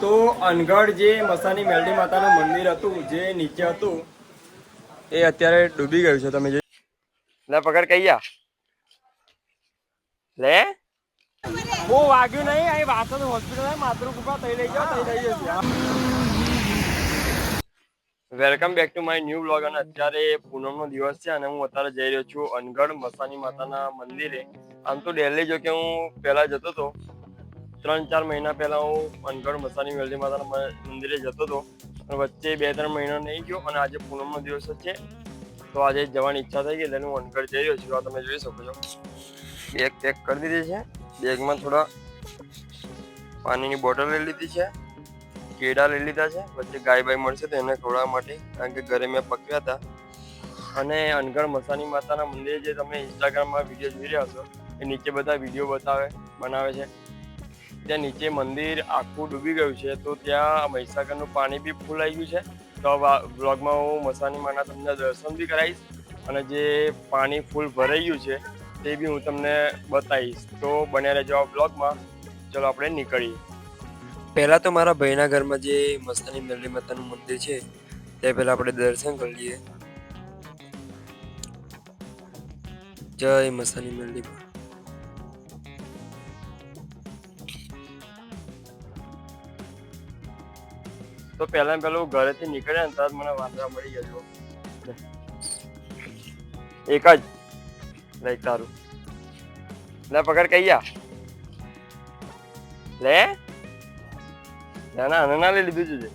તો અનગઢ જે મસાની મેલડી માતાનું મંદિર હતું જે નીચે હતું એ અત્યારે ડૂબી ગયું છે તમે જે લે પકડ કહીયા લે? બહુ વાગ્યું નહીં અહીં વાસણ હોસ્પિટલ માતૃકૃપા થઈ રહી જાવ થઈ રહી છે. Welcome back to my new blog અને અત્યારે પૂનમનો દિવસ છે અને હું અત્યારે જઈ રહ્યો છું અનગઢ મસાની માતાના મંદિરે. આમ તો ડેલી જો કે હું પહેલા જતો હતો ત્રણ ચાર મહિના પહેલા હું અનગઢ મસાની વેલજી માતાના મંદિરે જતો હતો. અને વચ્ચે બે ત્રણ મહિના નહીં ગયો અને આજે પૂનમનો દિવસ છે. તો આજે જવાની ઈચ્છા થઈ ગઈ એટલે હું અનગઢ જઈ રહ્યો છું. આ તમે જોઈ શકો છો. બેગ પેક કરી દીધી છે. બેગમાં થોડા પાણીની બોટલ લઈ લીધી છે. કેળા લઈ લીધા છે. વચ્ચે ગાય બાય મળશે તો એને ખવડાવવા માટે. કારણ કે ઘરે મેં પકવ્યા હતા. અને અનગઢ મસાની માતાના મંદિરે જે તમે ઇન્સ્ટાગ્રામમાં વીડિયો જોઈ રહ્યા છો, એ નીચે બધા વીડિયો બતાવે, બનાવે છે. ત્યાં નીચે મંદિર આખું ડૂબી ગયું છે, તો ત્યાં મહીસાગરનું પાણી બી ફૂલ આવી ગયું છે. તો બ્લોગમાં હું મસાની માના તમને દર્શન બી કરાવીશ અને જે પાણી ફૂલ ભરાઈ ગયું છે, તે બી હું તમને બતાવીશ. તો બન્યા રહેજો આ બ્લોગમાં ચલો આપણે નીકળીએ. પહેલાં તો મારા ભાઈના ઘરમાં જે મસાની મરલી માતાનું મંદિર છે, તે પહેલાં આપણે દર્શન કરી લઈએ. જય મસાની મેરડી માં. તો પહેલા ને ઘરે ઘરેથી નીકળ્યા ને તરત મને વાંદરા મળી ગયો એક જ. લાઈક તારું. લે પકડ કૈયા લે? ના ના ના લઈ લીધું છે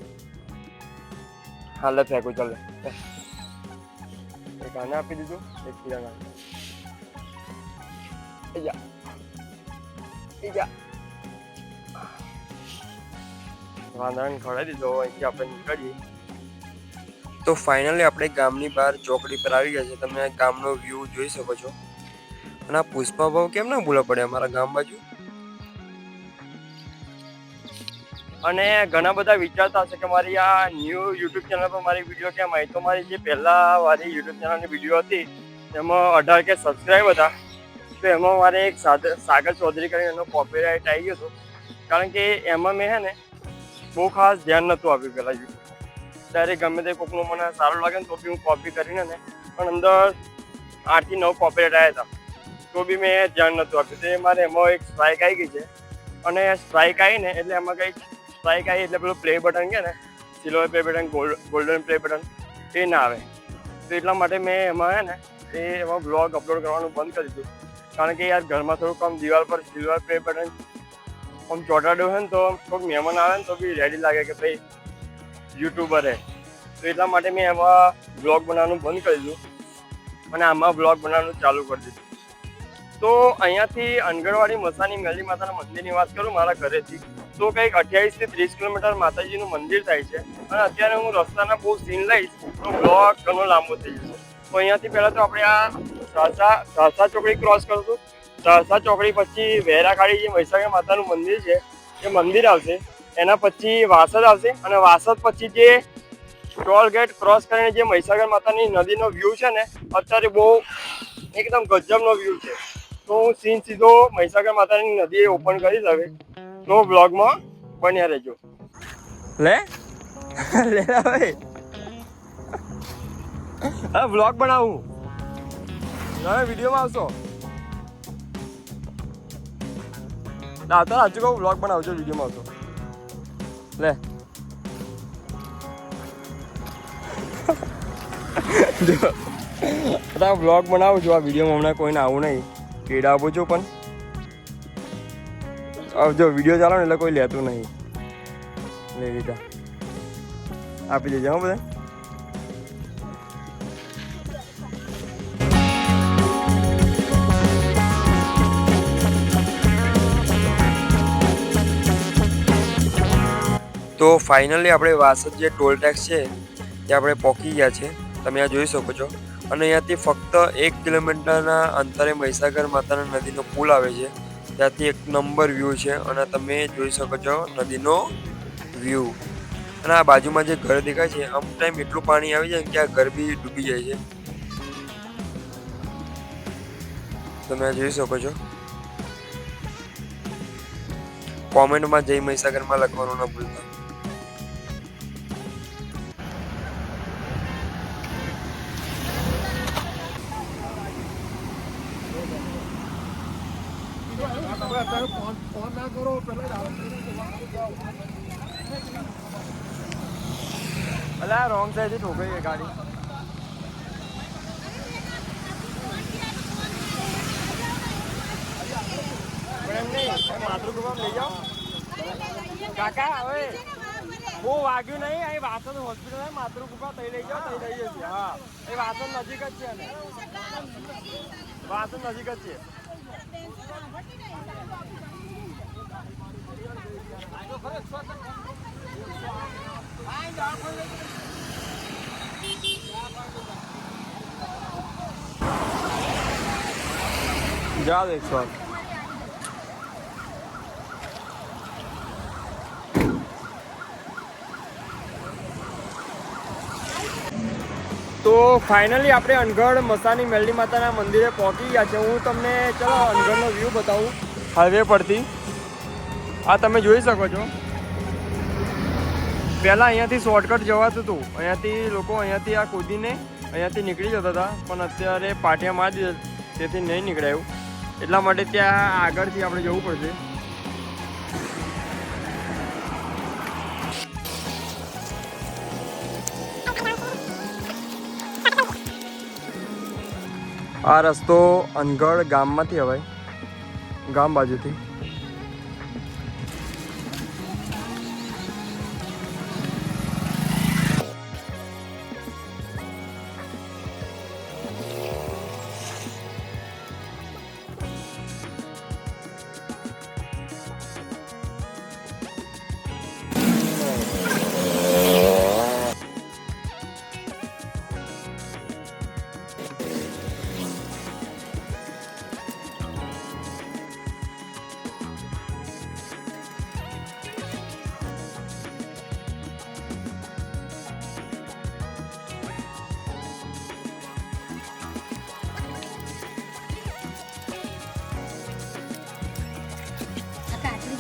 હા, લે ફેંકું, ચાલે એક આને આપી દીધું, એક કિરાના ઈજા ઈજા વાંદરાને ખવડાવી દીધો, અહીંથી આપણે નીકળીએ. તો ફાઇનલી આપણે ગામની બહાર ચોકડી પર આવી ગયા છે તમે ગામનો વ્યૂ જોઈ શકો છો. અને આ પુષ્પા ભાવ કેમ ના ભૂલા પડે અમારા ગામ બાજુ? અને ઘણા બધા વિચારતા હશે કે મારી આ ન્યૂ યુટ્યુબ ચેનલ પર મારી વીડિયો કેમ આવી? તો મારી જે પહેલા વાળી યુટ્યુબ ચેનલની વીડિયો હતી એમાં અઢાર કે સબસ્ક્રાઈબ હતા. તો એમાં મારે એક સાગર ચૌધરી કરીને એનો કોપીરાઇટ આવી ગયો હતો. કારણ કે એમાં મેં હે ને બહુ ખાસ ધ્યાન નહોતું આપ્યું પહેલાં યુટ્યુબ ત્યારે ગમે તે કોકનું મને સારું લાગે ને તો બી હું કોપી કરીને ને, પણ અંદર આઠથી નવ કોપીરાઇટ આવ્યા હતા તો બી મેં ધ્યાન નહોતું આપ્યું. તે મારે એમાં એક સ્ટ્રાઇક આવી ગઈ છે. અને સ્ટ્રાઇક આવી ને એટલે એમાં કંઈક સ્ટ્રાઇક આવી એટલે પેલું પ્લે બટન કે ને silver play button gold golden play button એ ના આવે. તો એટલા માટે મેં એમાં ને, એ એમાં બ્લોગ અપલોડ કરવાનું બંધ કરી દીધું. કારણ કે યાર ઘરમાં થોડુંક આમ દિવાલ પર સિલ્વર પ્લે બટન આમ ચોટાડ્યું હોય ને તો થોડુંક મહેમાન આવે ને તો બી રેડી લાગે કે ભાઈ યુટ્યુબર હે. તો એટલા માટે મેં એમાં બ્લોગ બનાવવાનું બંધ કરી દીધું અને આમાં બ્લોગ બનાવવાનું ચાલુ કરી દીધું. તો અહીંયાથી અનગઢવાડી મસાની મેલી માતાના મંદિરની વાત કરું મારા ઘરેથી. તો કંઈક અઠ્યાવીસથી ત્રીસ કિલોમીટર માતાજીનું મંદિર થાય છે અને અત્યારે હું રસ્તાના બહુ સીન લઈશ તો બ્લોગ ઘણો લાંબો થઈ જશે. તો અહીંયાથી પહેલાં તો આપણે આ સાસા સાસા ચોકડી ક્રોસ કરશું. સહસા ચોકડી પછી વહેરાખાડી જે મહીસાગર માતાનું મંદિર છે, એ મંદિર આવશે. એના પછી વાસદ આવશે અને વાસદ પછી જે ટોલ ગેટ ક્રોસ કરીને જે મહીસાગર માતાની નદીનો વ્યૂ છે ને, અત્યારે બહુ એકદમ ગજબનો વ્યૂ છે. તો હું સીન સીધો મહીસાગર માતાની નદીએ ઓપન કરીશ હવે. તો બ્લોગમાં બન્યા રહેજો. લે? લે ભાઈ. હા બ્લોગ બનાવું. વિડીયોમાં આવશો? ના તો આજુ કહું બ્લોગ બનાવજો વિડીયોમાં આવતો લે. જો બ્લોગ બનાવું છું, આ વિડીયોમાં હમણાં કોઈને આવું નહીં. કેડ આપું છું પણ. જો વીડિયો ચાલો ને એટલે કોઈ લેતું નહીં. લઈ લીધા. આપી દેજો, હા, બધા. તો ફાઇનલી આપણે વાસદ જે ટોલ ટેક્સ છે તે આપણે પહોંચી ગયા છે. તમે આ જોઈ શકો છો. અને અહીંયાથી ફક્ત એક કિલોમીટરના અંતરે મહીસાગર માતાના નદીનો પુલ આવે છે. ત્યાંથી એક નંબર વ્યૂ છે અને તમે જોઈ શકો છો નદીનો વ્યૂ અને આ બાજુમાં જે ઘર દેખાય છે અમુક ટાઈમ એટલું પાણી આવી જાય કે આ ઘર બી ડૂબી જાય છે. તમે જોઈ શકો છો. કોમેન્ટમાં જય મહીસાગરમાં લખવાનું ન ભૂલતા. અલા રોંગ સાઈડથી ઠોકાઈ ગઈ ગાડી માતૃગૃહમાં લઈ જાઓ કાકા હવે બહુ વાગ્યું નહીં અહીં વાસણ હોસ્પિટલ માતૃગૃહમાં તઈ લઈ જાઓ તઈ જઈએ હા એ વાસણ નજીક જ છે વાસણ નજીક જ છે જાઓ એકસો આઠ તો ફાઇનલી આપણે અનગઢ મસાની મેલડી માતાના મંદિરે પહોંચી ગયા છે. હું તમને ચલો અનગઢનો વ્યૂ બતાવું. હાઈવે પરથી. આ તમે જોઈ શકો છો. પહેલાં અહીંયાથી શોર્ટકટ જવાતું હતું. અહીંયાથી લોકો અહીંયાથી આ કૂદીને અહીંયાથી નીકળી જતા હતા. પણ અત્યારે પાટિયા મારી તેથી નહીં નીકળાયું. એટલા માટે ત્યાં આગળથી આપણે જવું પડશે. આ રસ્તો અનગઢ ગામમાંથી હવાય. ગામ બાજુથી.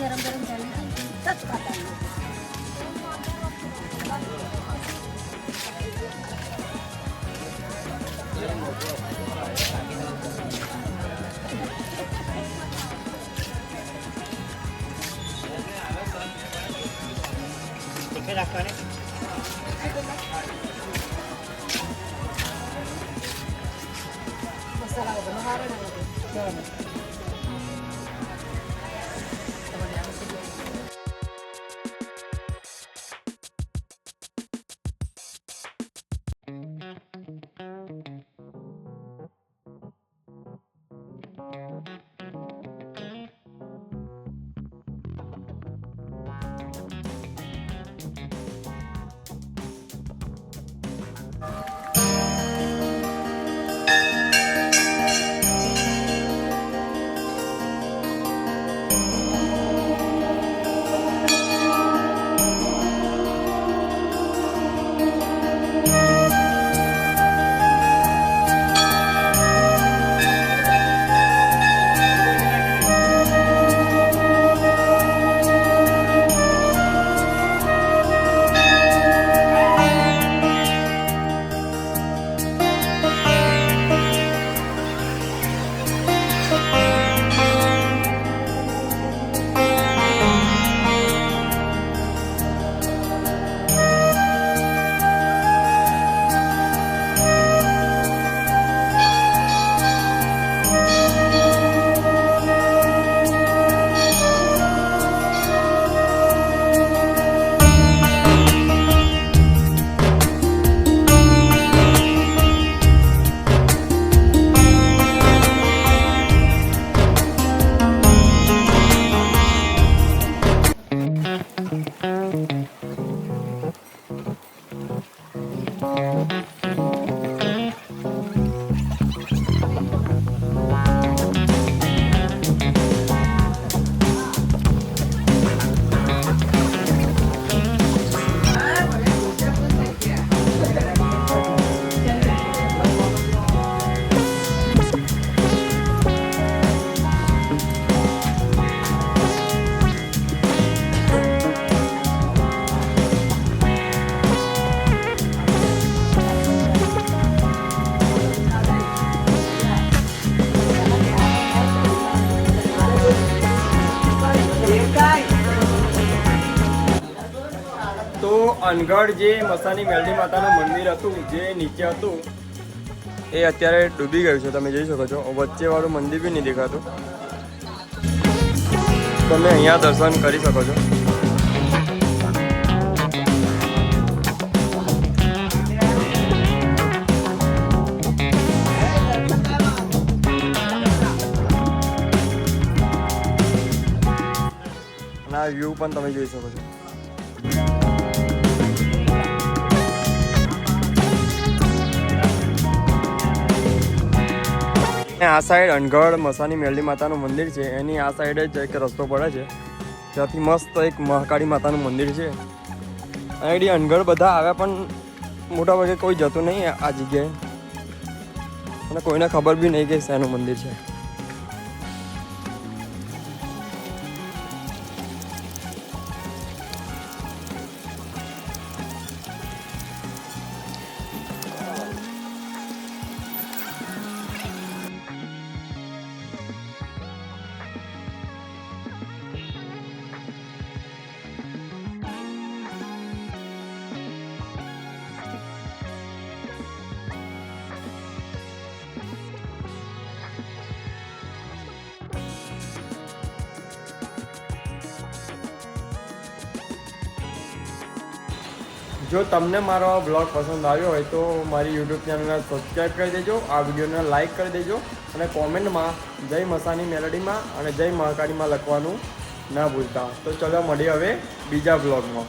गरम गरम झाली की तच खाता मसाला वगैरे અનગઢ જે મસાની મેલડી માતાનું મંદિર હતું, જે નીચે હતું, એ અત્યારે ડૂબી ગયું છે. તમે જોઈ શકો છો. વચ્ચે વાળું મંદિર બી નહીં દેખાતું. તમે અહીંયા દર્શન કરી શકો છો. ના વ્યૂ પણ તમે જોઈ શકો છો. આ સાઈડ અનગઢ મસાની મેલડી માતાનું મંદિર છે. એની આ સાઈડ જ એક રસ્તો પડે છે. ત્યાંથી મસ્ત એક મહાકાળી માતાનું મંદિર છે. અહીંથી અનગઢ બધા આવ્યા પણ મોટા ભાગે કોઈ જતું નહીં આ જગ્યાએ. અને કોઈને ખબર બી નહીં કે શેનું મંદિર છે. જો તમને મારો આ બ્લોગ પસંદ આવ્યો હોય તો મારી યુટ્યુબ ચેનલને સબસ્ક્રાઈબ કરી દેજો, આ વિડીયોને લાઇક કરી દેજો અને કોમેન્ટમાં જય મસાની મેલડીમાં અને જય મહાકાળીમાં લખવાનું ના ભૂલતા. તો ચલો મળીએ હવે બીજા બ્લોગમાં